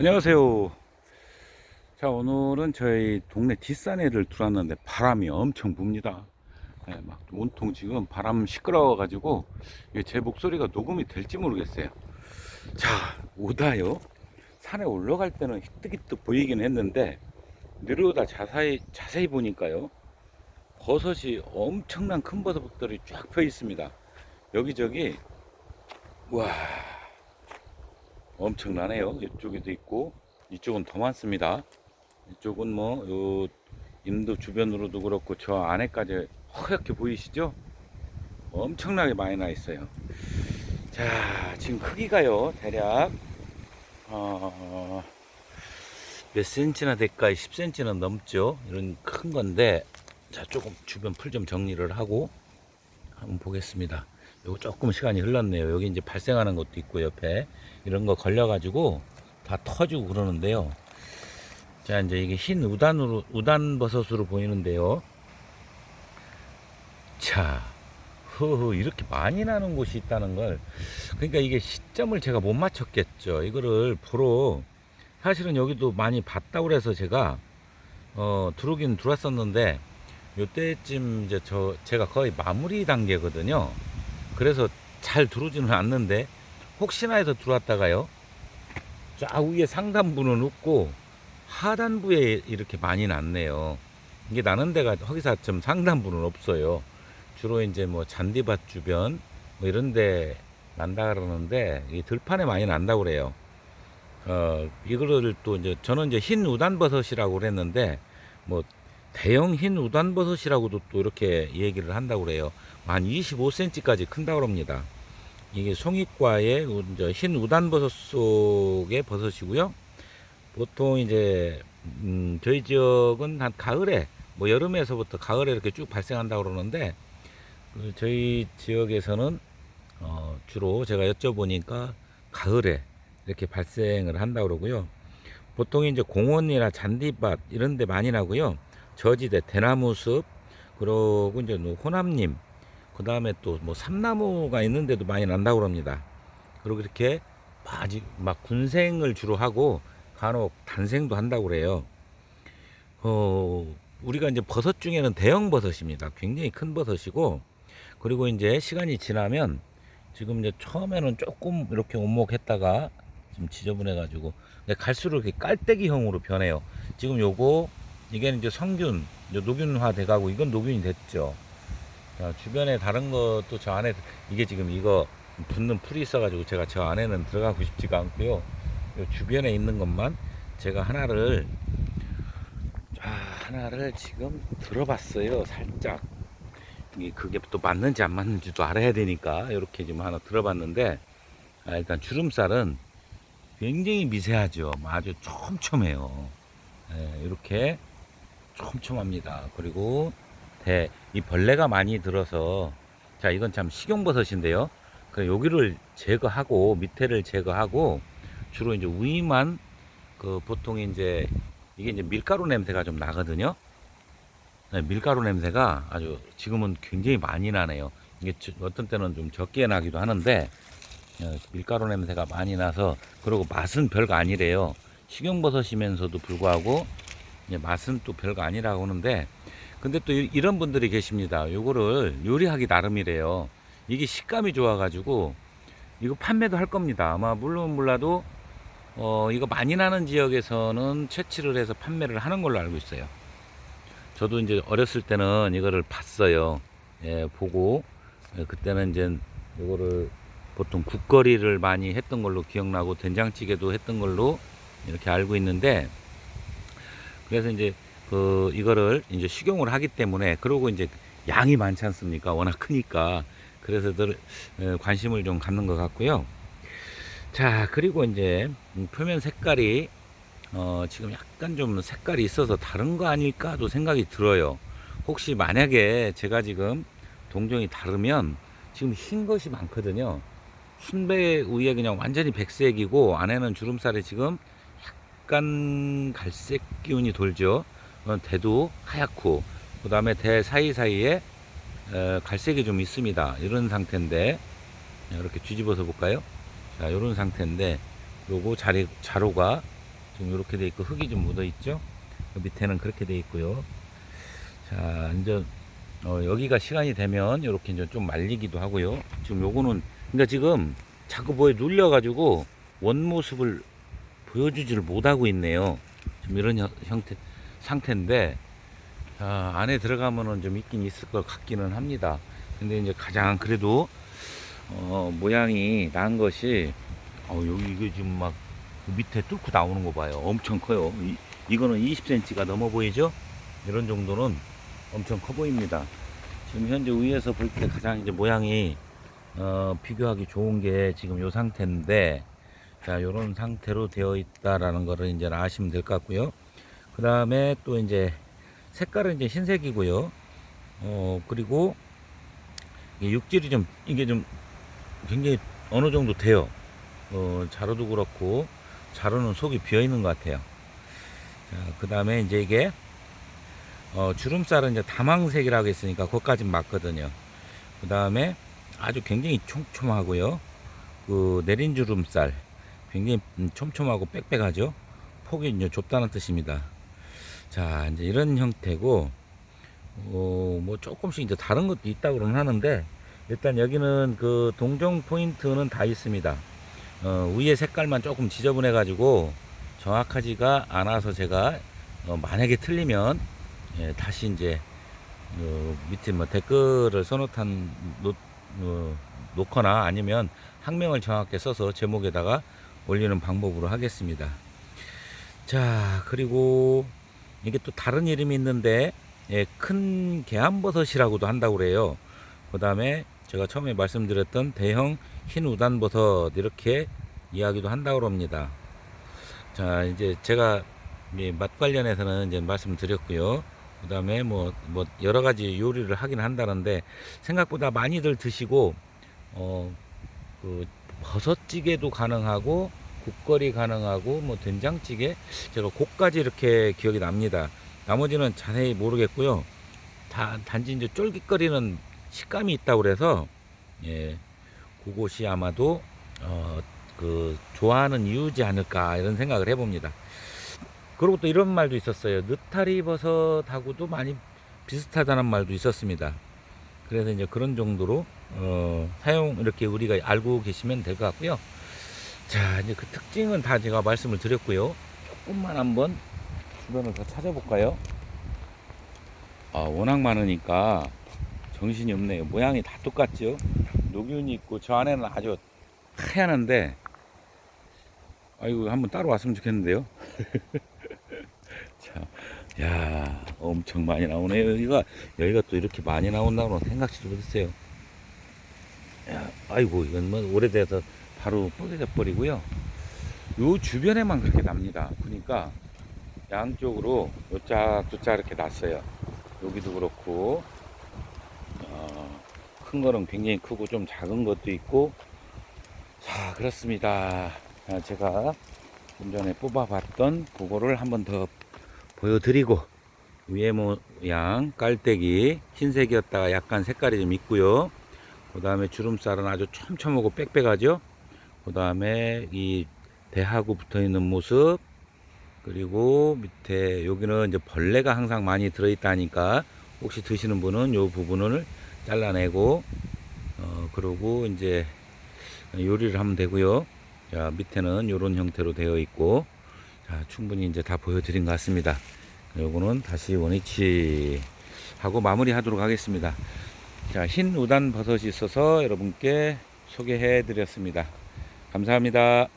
안녕하세요. 자, 오늘은 저희 동네 뒷산에를 들어왔는데 바람이 엄청 붑니다. 네, 막 온통 지금 바람 시끄러워가지고 제 목소리가 녹음이 될지 모르겠어요. 자, 오다요. 산에 올라갈 때는 희뜩희뜩 보이긴 했는데 내려오다 자세히, 자세히 보니까요. 버섯이 엄청난 큰 버섯들이 쫙 펴 있습니다. 여기저기, 와. 엄청나네요. 이쪽에도 있고 이쪽은 더 많습니다. 이쪽은 뭐요 인도 주변으로도 그렇고 저 안에까지 허옇게 보이시죠? 엄청나게 많이 나 있어요. 자, 지금 크기가요. 대략 어, 몇 센치나 될까? 10cm는 넘죠. 이런 큰 건데 자, 조금 주변 풀 좀 정리를 하고 한번 보겠습니다. 요거 조금 시간이 흘렀네요. 여기 이제 발생하는 것도 있고 옆에 이런 거 걸려가지고 다 터지고 그러는데요. 자 이제 이게 흰 우단으로 우단 버섯으로 보이는데요. 자, 흐흐 이렇게 많이 나는 곳이 있다는 걸 그러니까 이게 시점을 제가 못 맞췄겠죠. 이거를 보러 사실은 여기도 많이 봤다고 그래서 제가 어 들어오긴 들어왔었는데 요때쯤 이제 저 제가 거의 마무리 단계거든요. 그래서 잘 들어오지는 않는데 혹시나 해서 들어왔다가요. 쫙 위에 상단부는 없고 하단부에 이렇게 많이 났네요. 이게 나는 데가 허기사점 상단부는 없어요. 주로 이제 뭐 잔디밭 주변 뭐 이런 데 난다 그러는데 이 들판에 많이 난다고 그래요. 어 이거를 또 이제 저는 이제 흰 우단버섯이라고 그랬는데 뭐 대형 흰 우단버섯이라고도 또 이렇게 얘기를 한다고 그래요. 한 25cm까지 큰다고 합니다. 이게 송이과의 흰 우단버섯 속의 버섯이고요. 보통 이제 음, 저희 지역은 한 가을에 뭐 여름에서부터 가을에 이렇게 쭉 발생한다고 그러는데 그 저희 지역에서는 어, 주로 제가 여쭤보니까 가을에 이렇게 발생을 한다고 그러고요. 보통 이제 공원이나 잔디밭 이런 데 많이 나고요. 저지대 대나무 숲 그리고 이제 뭐 호남님 그 다음에 또 뭐 삼나무가 있는데도 많이 난다고 그럽니다. 그리고 이렇게 아직 막 군생을 주로 하고 간혹 단생도 한다고 그래요. 어 우리가 이제 버섯 중에는 대형 버섯입니다. 굉장히 큰 버섯이고 그리고 이제 시간이 지나면 지금 이제 처음에는 조금 이렇게 오목했다가 좀 지저분해 가지고 갈수록 이렇게 깔때기형으로 변해요. 지금 요거 이게 이제 성균, 이제 녹균화 돼가고 이건 녹균이 됐죠. 자, 주변에 다른 것도 저 안에 이게 지금 이거 붙는 풀이 있어가지고 제가 저 안에는 들어가고 싶지가 않고요. 요 주변에 있는 것만 제가 하나를 자, 하나를 지금 들어봤어요. 살짝 이게 그게 또 맞는지 안 맞는지도 알아야 되니까 이렇게 지금 하나 들어봤는데 아, 일단 주름살은 굉장히 미세하죠. 아주 촘촘해요. 예, 이렇게 촘촘합니다. 그리고 대, 이 벌레가 많이 들어서 자 이건 참 식용버섯인데요. 그 여기를 제거하고 밑에를 제거하고 주로 이제 위만 그 보통 이제 이게 이제 밀가루 냄새가 좀 나거든요. 네, 밀가루 냄새가 아주 지금은 굉장히 많이 나네요. 이게 저- 어떤 때는 좀 적게 나기도 하는데 어, 밀가루 냄새가 많이 나서 그리고 맛은 별거 아니래요. 식용버섯이면서도 불구하고 맛은 또 별거 아니라고 하는데 근데 또 이- 이런 분들이 계십니다. 요거를 요리하기 나름이래요. 이게 식감이 좋아가지고 이거 판매도 할 겁니다. 아마 물론 몰라도 어 이거 많이 나는 지역에서는 채취를 해서 판매를 하는 걸로 알고 있어요. 저도 이제 어렸을 때는 이거를 봤어요. 예, 보고 예, 그때는 이제 이거를 보통 국거리를 많이 했던 걸로 기억나고 된장찌개도 했던 걸로 이렇게 알고 있는데 그래서 이제 그 이거를 이제 식용을 하기 때문에 그러고 이제 양이 많지 않습니까? 워낙 크니까 그래서들 에, 관심을 좀 갖는 것 같고요. 자 그리고 이제 음, 표면 색깔이 어, 지금 약간 좀 색깔이 있어서 다른 거 아닐까도 생각이 들어요. 혹시 만약에 제가 지금 동정이 다르면 지금 흰 것이 많거든요. 순배 위에 그냥 완전히 백색이고 안에는 주름살이 지금 약간 갈색 기운이 돌죠. 어, 대도 하얗고 그 다음에 대 사이사이에 어, 갈색이 좀 있습니다. 이런 상태인데 이렇게 뒤집어서 볼까요? 자, 이런 상태인데 요거 자리 자로가 지금 이렇게 돼 있고 흙이 좀 묻어 있죠. 그 밑에는 그렇게 돼 있고요. 자, 이제 어, 여기가 시간이 되면 이렇게 이제 좀 말리기도 하고요. 지금 요거는 그러니까 지금 자꾸 뭐에 눌려 가지고 원 모습을 보여주지를 못하고 있네요. 지금 이런 형- 형태 상태인데 자, 안에 들어가면은 좀 있긴 있을 것 같기는 합니다. 근데 이제 가장 그래도 어, 모양이 난 것이 어, 여기 이거 지금 막그 밑에 뚫고 나오는 거 봐요. 엄청 커요. 이, 이거는 20cm가 넘어 보이죠? 이런 정도는 엄청 커 보입니다. 지금 현재 위에서 볼 때 가장 이제 모양이 어, 비교하기 좋은 게 지금 요 상태인데 자 요런 상태로 되어 있다라는 거를 이제 아시면 될 것 같고요. 그 다음에 또 이제 색깔은 이제 흰색이고요. 어 그리고 육질이 좀 이게 좀 굉장히 어느 정도 돼요. 어 자루도 그렇고 자루는 속이 비어 있는 것 같아요. 자, 그 다음에 이제 이게 어, 주름살은 이제 다망색이라고 했으니까 그것까진 맞거든요. 그 다음에 아주 굉장히 촘촘하고요. 그 내린 주름살 굉장히 음, 촘촘하고 빽빽하죠. 폭이 이제 좁다는 뜻입니다. 자, 이제 이런 형태고 어, 뭐 조금씩 이제 다른 것도 있다고는 하는데 일단 여기는 그 동정 포인트는 다 있습니다. 어, 위에 색깔만 조금 지저분해 가지고 정확하지가 않아서 제가 어, 만약에 틀리면 예, 다시 이제 어, 밑에 뭐 댓글을 써놓단 놓, 어, 놓거나 아니면 학명을 정확하게 써서 제목에다가 올리는 방법으로 하겠습니다. 자 그리고 이게 또 다른 이름이 있는데 예, 큰 개암버섯이라고도 한다고 그래요. 그 다음에 제가 처음에 말씀드렸던 대형 흰 우단버섯 이렇게 이야기도 한다고 합니다. 자 이제 제가 이맛 관련해서는 이제 말씀드렸고요. 그 다음에 뭐, 뭐, 여러 가지 요리를 하긴 한다는데, 생각보다 많이들 드시고, 어, 그, 버섯찌개도 가능하고, 국거리 가능하고, 뭐, 된장찌개? 제가 곡까지 이렇게 기억이 납니다. 나머지는 자세히 모르겠고요. 다, 단지 이제 쫄깃거리는 식감이 있다고 그래서, 예, 그것이 아마도, 어, 그, 좋아하는 이유지 않을까, 이런 생각을 해봅니다. 그리고 또 이런 말도 있었어요. 느타리 버섯하고도 많이 비슷하다는 말도 있었습니다. 그래서 이제 그런 정도로 어, 사용 이렇게 우리가 알고 계시면 될 것 같고요. 자 이제 그 특징은 다 제가 말씀을 드렸고요. 조금만 한번 주변을 더 찾아볼까요? 아 워낙 많으니까 정신이 없네요. 모양이 다 똑같죠. 녹윤이 있고 저 안에는 아주 하얀데 아이고 한번 따로 왔으면 좋겠는데요. 자, 야, 엄청 많이 나오네요. 여기가, 여기가 또 이렇게 많이 나온다고는 생각지도 못했어요. 야, 아이고, 이건 뭐 오래돼서 바로 뽀개져 버리고요. 요 주변에만 그렇게 납니다. 그러니까 양쪽으로 요짝요짝 이렇게 났어요. 여기도 그렇고, 어, 큰 거는 굉장히 크고 좀 작은 것도 있고, 자, 그렇습니다. 아, 제가 좀 전에 뽑아봤던 그거를 한번 더 보여드리고 위에 모양 깔때기 흰색이었다가 약간 색깔이 좀 있고요. 그 다음에 주름살은 아주 촘촘하고 빽빽하죠? 그 다음에 이 대하고 붙어 있는 모습 그리고 밑에 여기는 이제 벌레가 항상 많이 들어있다니까 혹시 드시는 분은 요 부분을 잘라내고 어 그러고 이제 요리를 하면 되고요. 자 밑에는 이런 형태로 되어 있고 자 충분히 이제 다 보여드린 것 같습니다. 요거는 다시 원위치 하고 마무리 하도록 하겠습니다. 자 흰 우단 버섯이 있어서 여러분께 소개해 드렸습니다. 감사합니다